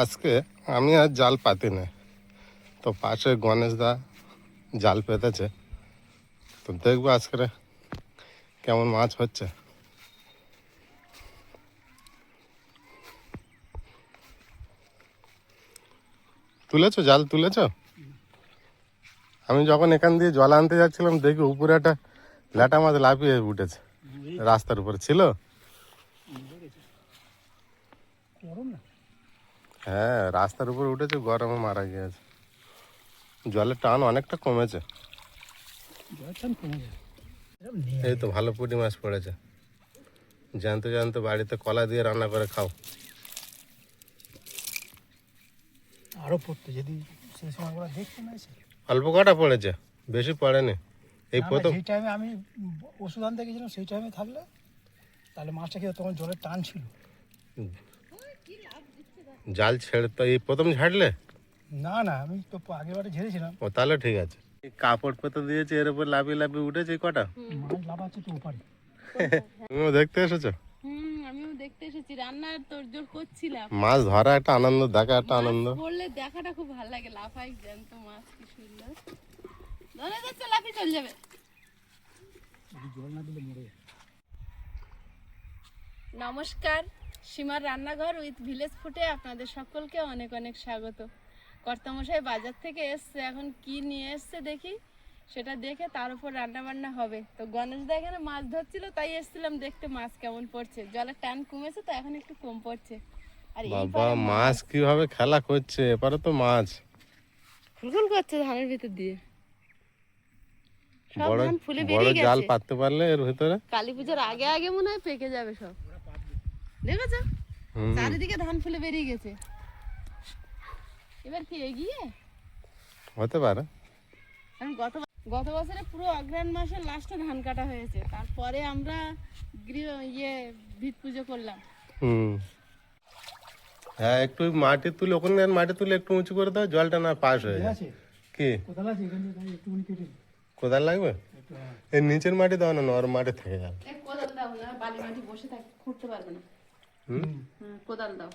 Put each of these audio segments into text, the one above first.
আজকে আমি আর জাল পাতি না তো পাশে গণেশ দা জাল পেতেছে। তো দেখব আজকে কেমন মাছ হচ্ছে। তুলেছো? জাল তুলেছো? আমি যখন এখান দিয়ে জল আনতে যাচ্ছিলাম দেখি উপরে একটা ল্যাটা মাছ লাফিয়ে উঠেছে। রাস্তার উপরে ছিল? না? হ্যাঁ রাস্তার উপরে উঠেছে গরমে মারা গিয়েছে। জলের টান অনেকটা কমেছে। এই তো ভালো পুঁটি মাছ পড়েছে। জ্যান্ত জ্যান্ত বাড়িতে কলা দিয়ে রান্না করে খাও। আরও পড়তো যদি সেই সময় দেখতে না অল্প কটা পড়েছে বেশি পড়েনি। এই প্রথম যেই টাইমে আমি ওষুধ আনতে গেছিলাম সেই টাইমে থাকলে তাহলে মাছটা খেয়ে তখন জলের টান ছিল। জাল ছেড়ে তো এই প্রথম ঝাড়লে? না না আমি তো আগের বারে ঝেড়েছিলাম। ও তাহলে ঠিক আছে। এই কাপড় পেতে দিয়েছে এর উপর লাফিয়ে লাফিয়ে উঠেছে কটা? মাছ লাফাচ্ছে তো ওপারে। তুমিও দেখতে এসেছ? হুম আমিও দেখতে এসেছি রান্নার তোড়জোড় করছিলাম। মাছ ধরা একটা আনন্দ দেখা একটা আনন্দ। দেখাটা খুব ভালো লাগে লাফাই জ্যান্ত মাছ কি সুন্দর। ধরে যাচ্ছে লাফিয়ে চলে যাবে। জল না দিলে মরে নমস্কার। সীমার রান্নাঘর উইথ ভিলেজ ফুটে আপনাদের সকলকে অনেক অনেক স্বাগত। কর্তামশাই বাজার থেকে এসছে এখন কি নিয়ে এসছে দেখি? সেটা দেখে তার উপর রান্না বান্না হবে। তো গণেশ দা এখানে মাছ ধরছিল তাই এসেছিলাম দেখতে মাছ কেমন পড়ছে। জলের টান কমেছে তো এখন একটু কম পড়ছে। আর বাবা মাছ কীভাবে খেলা করছে? এপারে তো মাছ। ফুলফুল করছে ধানের ভিতর দিয়ে। সব ধান ফুলে বড় জাল পাততে পারলে এর ভিতরে? কালী পুজোর আগে আগে মনে হয় পেকে যাবে সব। দেখেছ? হুম। চারিদিকে ধান ফুলে বেরিয়ে গেছে। এবার কি এগিয়ে? হতে পারে। গত গত বছরে পুরো অগ্রহায়ণ মাসের লাস্টে ধান কাটা হয়েছে। তারপরে আমরা গৃহ ইয়ে ভিত পুজো করলাম। হুম। হ্যাঁ একটু মাটি তুলে ওখানে মাটি তুলে একটু উঁচু করে দাও জলটা না পাস হয়ে যায়। কি। কোদাল লাগবে? হ্যাঁ। এই নিচের মাটি দাও না নরম মাটি থেকে যাবে। এক কোদাল দাও না বালি মাটি বসে থাক খুঁড়তে পারবে না। হুম কোদাল দাও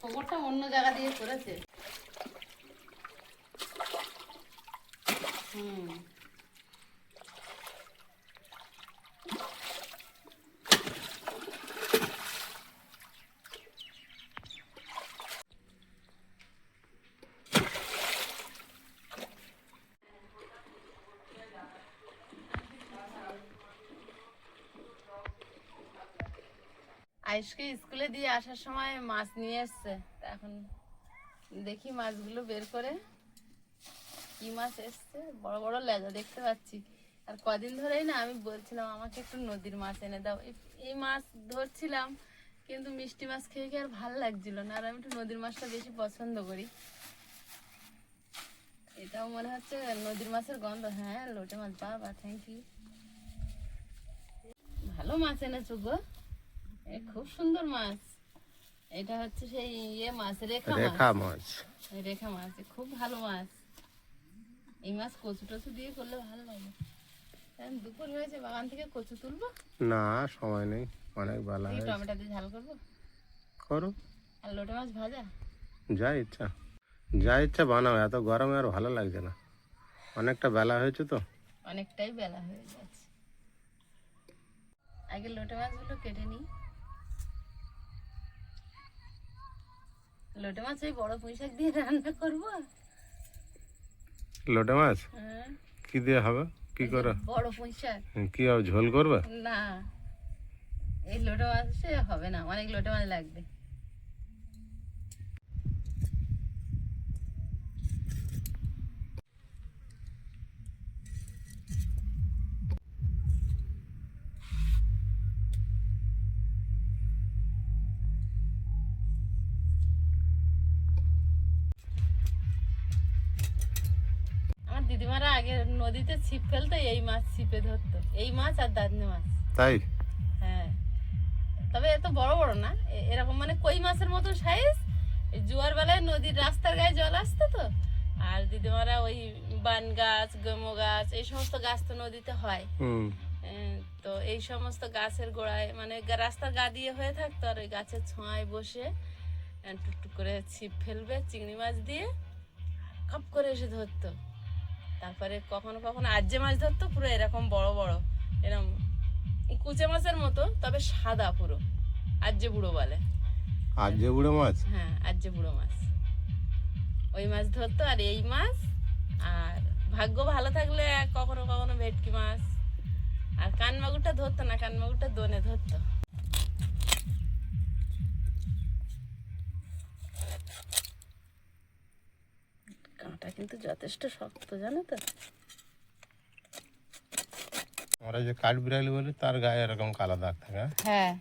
খবরটা অন্য জায়গা দিয়ে করেছে হুম আইসকে স্কুলে দিয়ে আসার সময় মাছ নিয়ে এসছে? এখন দেখি মাছগুলো বের করে কি মাছ এসছে। বড় বড় লেজা দেখতে পাচ্ছি। আর কদিন ধরেই না আমি বলছিলাম, আমাকে একটু নদীর মাছ এনে দাও। এই- মাছ ধরছিলাম, কিন্তু মিষ্টি মাছ খেয়ে খেয়ে আর ভালো লাগছিল না? আর আমি একটু নদীর মাছটা বেশি পছন্দ করি। এটাও মনে হচ্ছে নদীর মাছের গন্ধ। হ্যাঁ লোটে মাছ বাবা থ্যাংক ইউ ভালো মাছ এনেছো গো। খুব সুন্দর মাছ। এটা হচ্ছে সেই ইয়ে মাছ রেখা মাছ। রেখা মাছ। রেখা মাছ খুব ভালো মাছ। এই মাছ কচু টচু দিয়ে করলে ভালো লাগে। এখন দুপুর হয়েছে বাগান থেকে কচু তুলবো? না সময় নেই অনেক বেলা হয়েছে। টমেটো দিয়ে ঝাল করব? করো। আর লোটে মাছ ভাজা? যা ইচ্ছা। যা ইচ্ছা বানাও এত গরমে আর ভালো লাগছে না। অনেকটা বেলা হয়েছে তো। অনেকটাই বেলা হয়ে যাচ্ছে আগে লোটে মাছগুলো কেটে নিই। লোটে মাছ ওই বড় পুঁই শাক দিয়ে রান্না করব। লোটে মাছ? হ্যাঁ। কি দিয়ে হবে? কি করো? বড় পুঁই শাক। কি হবে ঝোল করবে? না। এই লোটে মাছ হবে না অনেক লোটে মাছ লাগবে। নদীতে ছিপ ফেলতো এই মাছ ছিপে ধরতো। এই মাছ আর দাদনে মাছ। তাই? হ্যাঁ। তবে এত বড় বড় না। এরকম মানে কই মাছের মতো সাইজ জোয়ার বেলায় নদীর রাস্তার গায়ে জল আসতো তো। আর দিদিমারা ওই বান গাছ গমো গাছ এই সমস্ত গাছ তো নদীতে হয়। তো এই সমস্ত গাছের গোড়ায় মানে রাস্তার গা দিয়ে হয়ে থাকতো আর ওই গাছের ছোঁয়ায় বসে টুকটুক করে ছিপ ফেলবে চিংড়ি মাছ দিয়ে কাপ করে এসে ধরতো। তারপরে কখনো কখনো আজ্জে মাছ ধরতো পুরো এরকম বড় বড় এরকম কুচে মাছের মতো তবে সাদা পুরো আজ্জে বুড়ো বলে। আর যে বুড়ো মাছ? হ্যাঁ আজ্জে বুড়ো মাছ। ওই মাছ ধরতো আর এই মাছ আর ভাগ্য ভালো থাকলে কখনো কখনো ভেটকি মাছ আর কানমাগুরটা ধরতো না কানমাগুরটা দোনে ধরতো। কিন্তু যথেষ্ট শক্ত জানো তো? আমরা যে কাঠ বিড়ালি বলি তার গায়ে এরকম কালো দাগ থাকে হ্যাঁ? হ্যাঁ।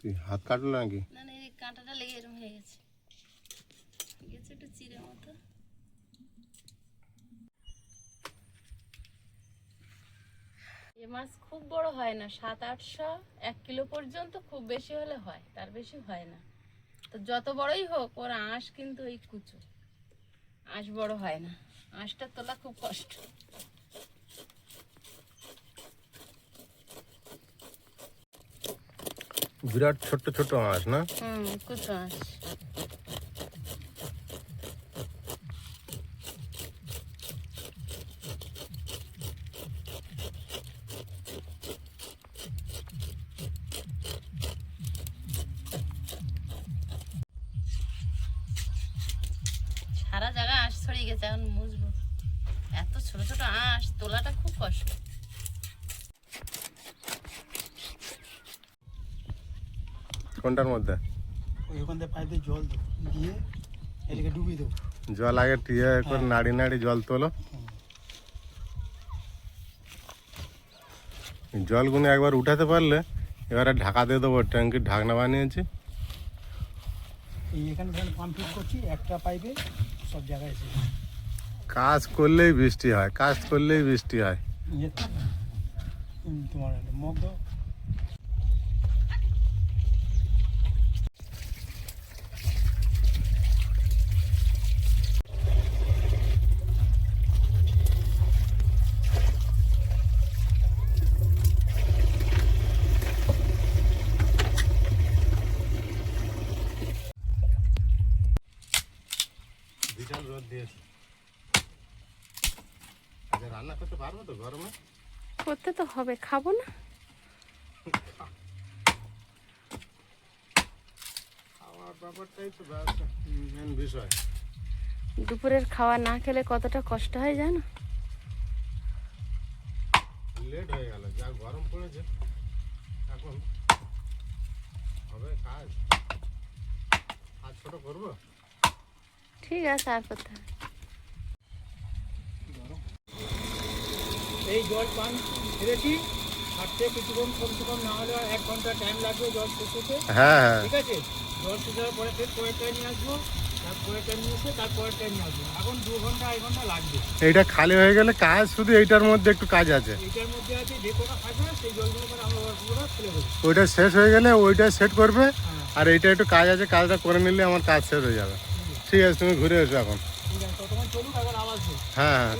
তুই হাত কাটলো নাকি? না না এই কাঁটাটা লেগে এরকম হয়ে গেছে। গেছে একটু চিড়ে মতো। এ মাছ খুব বড় হয় না সাত আটশো এক কিলো পর্যন্ত খুব বেশি হলে হয় তার বেশি হয় না। তো যত বড়ই হোক ওর আঁশ কিন্তু এই কুচো। আঁশ বড় হয় না। আঁশটা তোলা খুব কষ্ট। বিরাট ছোট ছোট আঁশ না? হুম কুচো আঁশ সারা জায়গা আঁশ ছড়িয়ে গেছে এখন মুছবো। এত ছোট ছোট আঁশ তোলাটা খুব কষ্ট। কোনটার মধ্যে? ওই ওখান থেকে পাইপে জল দিয়ে এটাকে ডুবিয়ে দেবো। জল আগে টিয়ে করে নাড়ি নাড়ি জল তোলো। জলগুলো একবার উঠাতে পারলে এবারে ঢাকা দিয়ে দেবো ট্যাঙ্কির ঢাকনা বানিয়েছি। পাম্প ফিট করছি একটা পাইপে সব জায়গায় এসে কাজ করলেই বৃষ্টি হয় কাজ করলেই বৃষ্টি হয় ইয়ে হুম, তোমার মগ দাও বিশাল রোদ দিয়েছে রান্না করতে পারব তো গরমে করতে তো হবে খাব না। দুপুরের খাওয়া না খেলে কতটা কষ্ট হয় জানো? লেট হয়ে গেল যা গরম পড়েছে এখন হবে কাজ। ছোট করব? ঠিক আছে আর করতে এই জল পান ছেড়েছি ছাড়তে কিছুক্ষণ কমসে কম না হলে এক ঘণ্টা টাইম লাগবে জল শুকোতে হ্যাঁ হ্যাঁ। ঠিক আছে? জল শুকানোর পরে ফের পরেরটা নিয়ে আসব নিয়ে এইটা খালি হয়ে গেলে কাজ শুধু এইটার মধ্যে একটু কাজ আছে? ওইটা শেষ হয়ে গেলে ওইটা সেট করবে হ্যাঁ। আর এইটা একটু কাজ আছে কাজটা করে নিলে আমার কাজ শেষ হয়ে যাবে। ঠিক আছে তুমি ঘুরে এসো এখন। হ্যাঁ হ্যাঁ।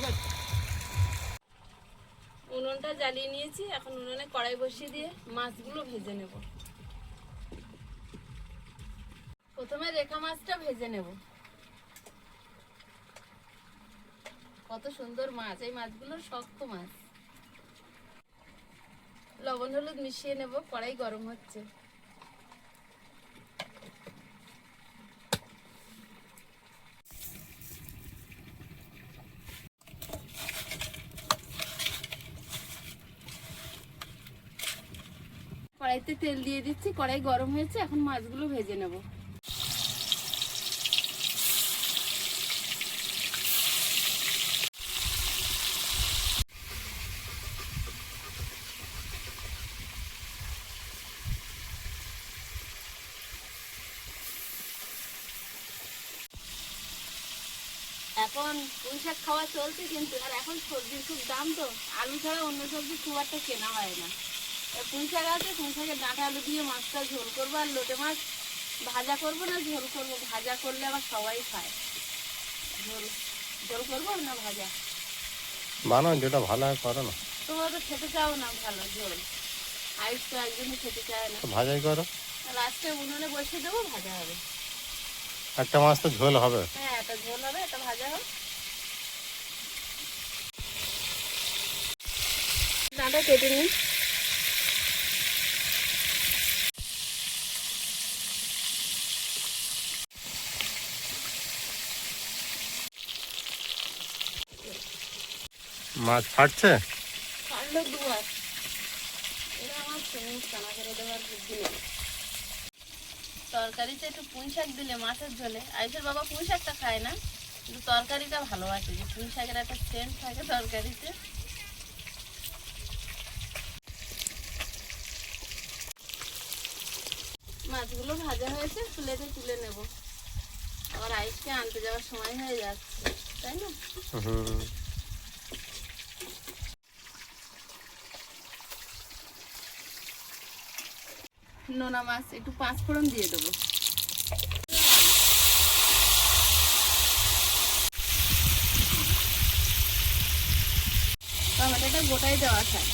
উনুনটা জ্বালিয়ে নিয়েছি। এখন উনুনে কড়াই বসিয়ে দিয়ে মাছগুলো ভেজে নেব। প্রথমে রেখা মাছটা ভেজে নেব। কত সুন্দর মাছ, এই মাছগুলো শক্ত মাছ। লবণ, হলুদ মিশিয়ে নেব, কড়াই গরম হচ্ছে। কড়াইতে তেল দিয়ে দিচ্ছি, কড়াই গরম হয়েছে, এখন মাছগুলো ভেজে নেব। এখন পুঁই শাক খাওয়া চলছে কিন্তু, আর এখন সবজির খুব দাম তো। আলু ছাড়া অন্য সবজি খুব একটা কেনা হয় না। পুঁই শাক আছে? পুঁই শাকের ডাঁটা আলু দিয়ে মাছটা ঝোল করব আর লোটে মাছ ভাজা করব না ঝোল করব? ভাজা করলে আবার সবাই খায়। ঝোল ঝোল করব না ভাজা? বানাও যেটা ভালো হয় করো না। তোমরা তো খেতে চাও না ভালো ঝোল। আয়ুষ তো একদমই খেতে চায় না। ভাজাই করো। লাস্টে উনুনে বসে দেবো ভাজা হবে। একটা মাছ তো ঝোল হবে। হ্যাঁ একটা ঝোল হবে একটা ভাজা হবে। ডাঁটা কেটে নিই মাছ ফাটছে কাটলো দুয়ার এটা আমার সবুজ কানা করে দেওয়ার বুদ্ধি নেই। তরকারিতে একটু পুঁই শাক দিলে মাছের ঝোলে। আয়ুষের বাবা পুঁই শাকটা খায় না কিন্তু তরকারিটা ভালোবাসে যে পুঁই শাকের একটা সেন্ট থাকে তরকারিতে। মাছগুলো ভাজা হয়েছে প্লেটে তুলে নেব। আবার আইসকে আনতে যাওয়ার সময় হয়ে যাচ্ছে তাই না? নোনা মাছ, একটু পাঁচ ফোড়ন দিয়ে দেবো। টমেটোটা গোটাই দেওয়া থাকে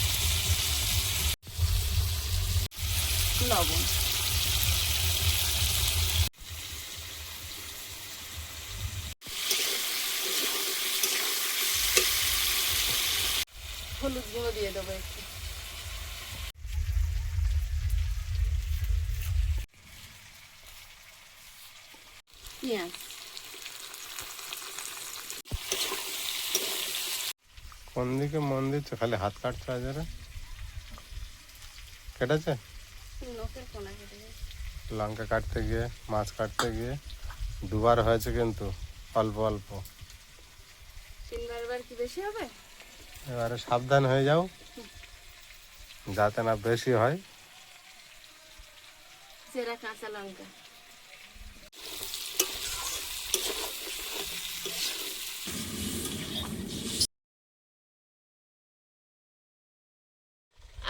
লবণ। হলুদ গুঁড়ো দিয়ে দেবো একটু। পেঁয়াজ কোন দিকে মন দিচ্ছে? খালি হাত কাটছে আজারে কেটেছে। লঙ্কা কাটতে গিয়ে মাছ কাটতে গিয়ে দুবার হয়েছে কিন্তু অল্প অল্প। কি বেশি হবে? এবারে সাবধান হয়ে যাও। যাতে না বেশি হয়। কাঁচা লঙ্কা।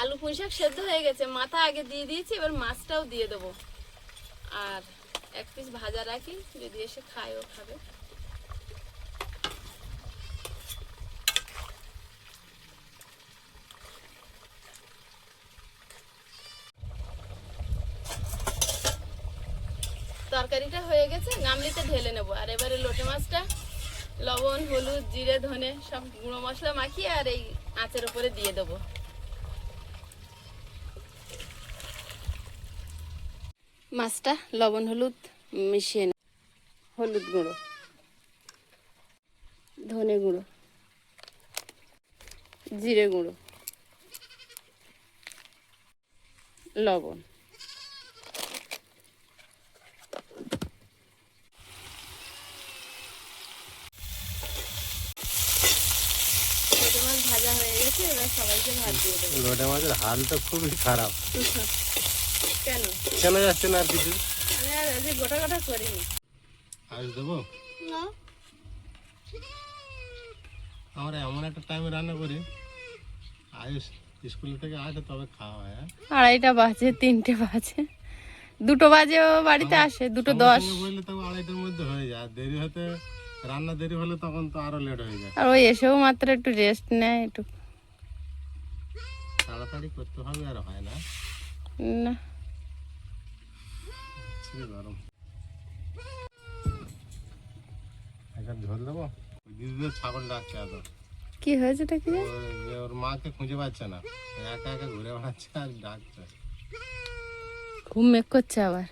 আলু পুঁই শাক সেদ্ধ হয়ে গেছে। মাথা আগে দিয়ে দিয়েছি, এবার মাছটাও দিয়ে দেবো। আর এক পিস ভাজা রাখি, যদি এসে খায় ও খাবে। তরকারিটা হয়ে গেছে গামলিতে ঢেলে নেব। আর এবারে লোটে মাছটা, লবণ, হলুদ, জিরে, ধনে, সব গুঁড়ো মশলা মাখিয়ে আর এই আঁচের উপরে দিয়ে দেবো। মাছটা লবণ হলুদ মিশিয়ে নেব হলুদ গুঁড়ো। ধনে গুঁড়ো। জিরে গুঁড়ো। লবণ। ভাজা হয়ে গেছে এবার সবাইকে ভাত দিয়ে দেবো। লোটে মাছের হাল তো খুবই খারাপ। কেন? কেন যাচ্ছে না আর কিছু? আর গোটা গোটা করিনি। আজ দেবো? না। আমরা এমন একটা টাইমে রান্না করি আয়ুষ স্কুল থেকে আসে তবে খাওয়া হয় হ্যাঁ? আড়াইটা বাজে তিনটে বাজে। দুটো বাজে ও বাড়িতে আসে দুটো দশ। বললে তবে আড়াইটার মধ্যে হয়ে যায়। দেরি হতে রান্না দেরি হলে তখন তো আরও লেট হয়ে যায়। আর ওই এসেও মাত্র একটু রেস্ট নেয় একটু তাড়াতাড়ি করতে হবে আর হয় না। না। ছিঁড়ে গরম এখন ঝোল দেবো দিদিদের ছাগল ডাকছে কি হয়েছে এটা কি ওর মাকে খুঁজে পাচ্ছে না একা একা ঘুরে বেড়াচ্ছে আর ডাকছে ঘুম করছে আবার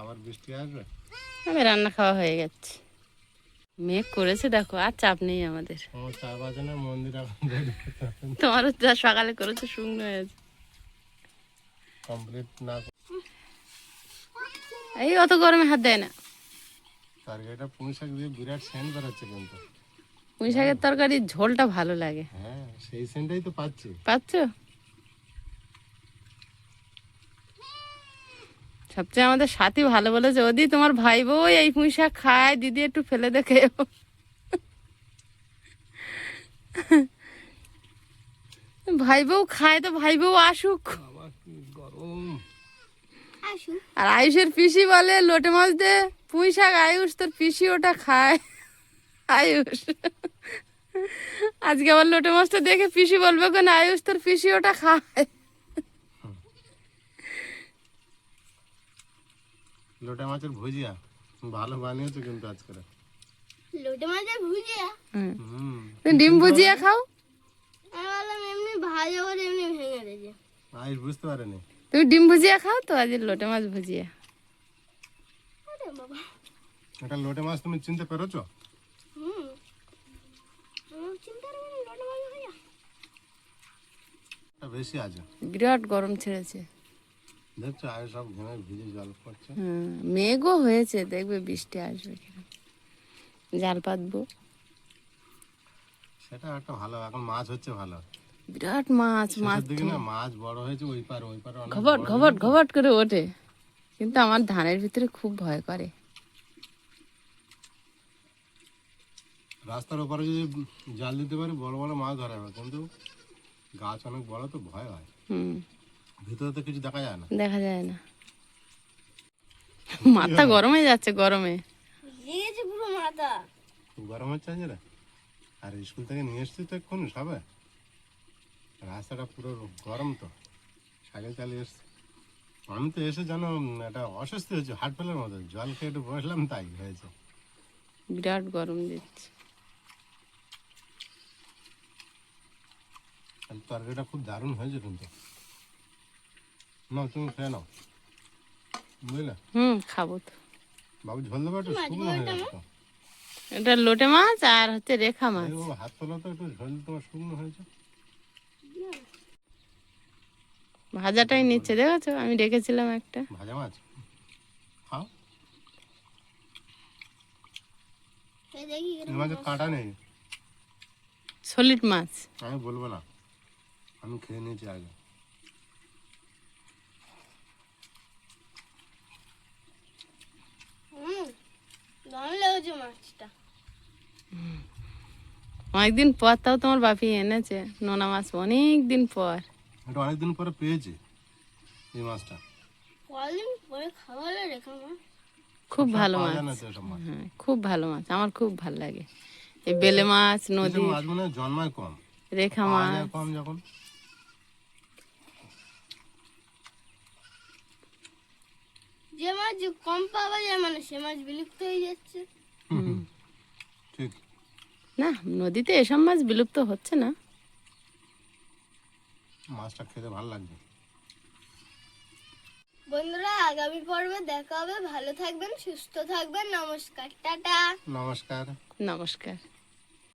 আবার বৃষ্টি আসবে আমি রান্না খাওয়া হয়ে গেছে মেঘ করেছে দেখো আর চাপ নেই আমাদের তোমারও যা সকালে করেছে শুকনো হয়েছে কমপ্লিট না এই অত গরমে হাত দেয় না। তরকারিটা পুঁই শাক দিয়ে বিরাট সেন্ট বেরোচ্ছে কিন্তু। পুঁই শাকের তরকারি ঝোলটা ভালো লাগে। হ্যাঁ সেই সেন্টটাই তো পাচ্ছি। পাচ্ছ? সবচেয়ে আমাদের সাথী ভালো বলেছে ওদি তোমার ভাই বউ এই পুঁই শাক খায় দিদি একটু ফেলে দেখে ভাই বউ খায় তো ভাই বউ আসুক বাবা কি গরম আসুক আর আয়ুষের পিসি বলে লোটে মাছ দে পুঁই শাক আয়ুষ তোর পিসি ওটা খায়। আয়ুষ। আজকে আবার লোটে মাছটা দেখে পিসি বলবে কেন আয়ুষ তোর পিসি ওটা খায়? লোটা মাছের ভুজিয়া ভালো বানিয়েছো কিন্তু আজকে। লোটে মাছের ভুজিয়া? হুম। ডিম ভুজিয়া খাও? আমি বললাম এমনি ভাজা করে এমনি ভেঙে দিয়েছে। আইস বুঝতে পারেনি। তুমি ডিম ভুজিয়া খাও তো? আজ লোটে মাছ ভুজিয়া। আরে এটা লোটে মাছ তুমি চিনতে পেরেছ? হুম। আমার চিন্তা করি লোটে মাছ ভুজিয়া। এটা বেশি আছে। বিরাট গরম ছেড়েছে। দেখছ আয় সব ঘেমে ভিজে জল পড়ছে। মেঘও হয়েছে দেখবে বৃষ্টি আসবে জাল পাতবো। সেটা একটা ভালো এখন মাছ হচ্ছে ভালো। বিরাট মাছ মাছ দিকে না মাছ বড় হয়েছে ওই পার ওই পারে ঘবট ঘবট ঘবট করে ওঠে। কিন্তু আমার ধানের ভিতরে খুব ভয় করে। রাস্তার ওপারে যদি জাল দিতে পারি বড় বড় মাছ ধরা যাবে। কিন্তু গাছ অনেক বড় তো ভয় হয়। হুম। ভিতরে তো কিছু দেখা যায় না। দেখা যায় না। মাথা গরম হয়ে যাচ্ছে গরমে। পুরো মাথা। গরম হচ্ছে আর স্কুল থেকে নিয়ে এসছি তো এক্ষুনি সবে? রাস্তাটা পুরো গরম তো। সাইকেল চালিয়ে এসছি। আমি তো এসে যেন একটা অস্বস্তি হয়েছে হাট ফেলের মতো। জল খেয়ে একটু বসলাম তাই হয়েছে। বিরাট গরম দিচ্ছে। তরকারিটা খুব দারুণ হয়েছে কিন্তু। না তুমি খেয়ে নাও। বুঝলে? হুম খাব তো। বাবু ঝোল দেবো একটু শুকনো হয়ে গেছে এটা লোটে মাছ আর হচ্ছে রেখা মাছ। হাত তোলা তো একটু ঝোল তোমার শুকনো হয়েছে। ভাজাটাই নিচ্ছে দেখেছ? আমি রেখেছিলাম একটা। ভাজা মাছ? খাও। এই দেখি এই মাছের কাঁটা নেই। সলিড মাছ। আমি বলব না। আমি খেয়ে নিয়েছি আগে। অনেকদিন পর তাও তোমার বাপি এনেছে নোনা মাছ অনেক দিন পর। এটা অনেকদিন পরে পেয়েছি এই মাছটা। কদিন পরে খাওয়ালে রেখে মা খুব ভালো মাছ। খুব ভালো মাছ আমার খুব ভালো লাগে। এই বেলে মাছ নদী। মাছ মানে জন্মায় কম। রেখা মাছ। কম যখন। যে মাছ কম পাওয়া যায় মানে সে মাছ বিলুপ্ত হয়ে যাচ্ছে। ঠিক। না নদীতে এসব মাছ বিলুপ্ত হচ্ছে না। মাছটা খেতে ভালো লাগবে। বন্ধুরা আগামী পর্বে দেখা হবে। ভালো থাকবেন সুস্থ থাকবেন। নমস্কার টাটা। নমস্কার। নমস্কার।